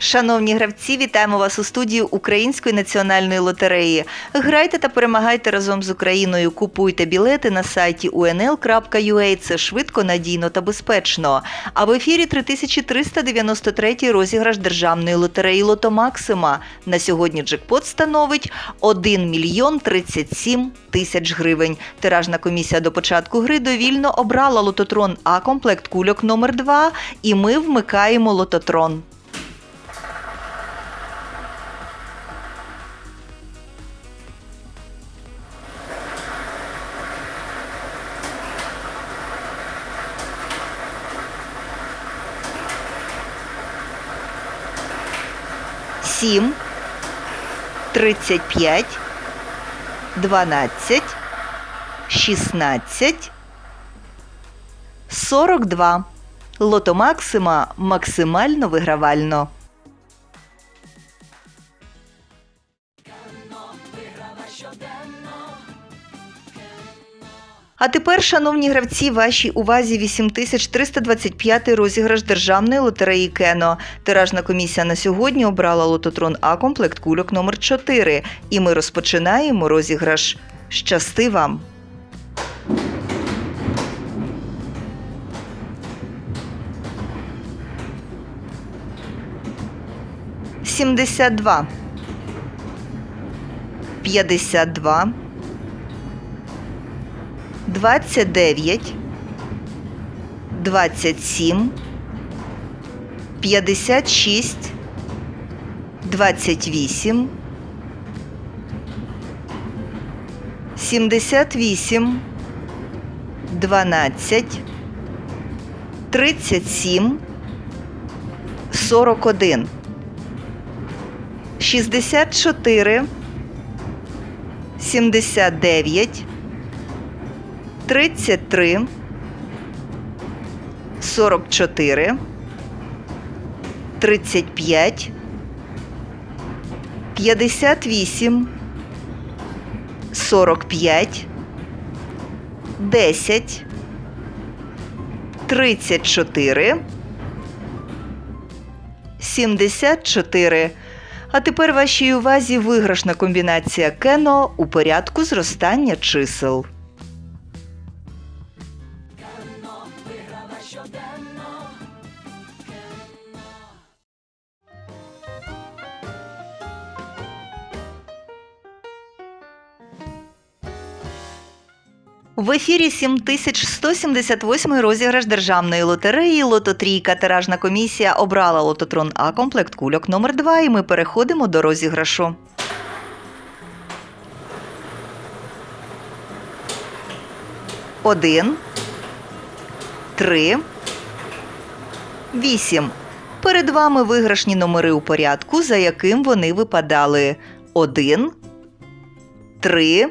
Шановні гравці, вітаємо вас у студії Української національної лотереї. Грайте та перемагайте разом з Україною. Купуйте білети на сайті unl.ua. Це швидко, надійно та безпечно. А в ефірі 3393 розіграш державної лотереї Лото Максима. На сьогодні джекпот становить 1 мільйон 37 тисяч гривень. Тиражна комісія до початку гри довільно обрала лототрон А комплект кульок номер 2 і ми вмикаємо лототрон. Сім, тридцять п'ять, дванадцять, шістнадцять, сорок два. Лото Максима максимально вигравально. А тепер, шановні гравці, вашій увазі 8325 розіграш державної лотереї Кено. Тиражна комісія на сьогодні обрала лототрон А комплект кульок номер 4 І ми розпочинаємо розіграш. Щасти вам! Сімдесят два. П'ятдесят два. 29, 27, 56, 28, 78, 12, 37, 41, 64, 79, 33, 44, 35, 58, 45, 10, 34, 74. А тепер вашій увазі виграшна комбінація кено у порядку зростання чисел. В ефірі 7178 розіграш державної лотереї Лототрійка. Тиражна комісія обрала лототрон А комплект кульок номер 2 і ми переходимо до розіграшу. Один, три, вісім. Перед вами виграшні номери у порядку, за яким вони випадали. Один, три,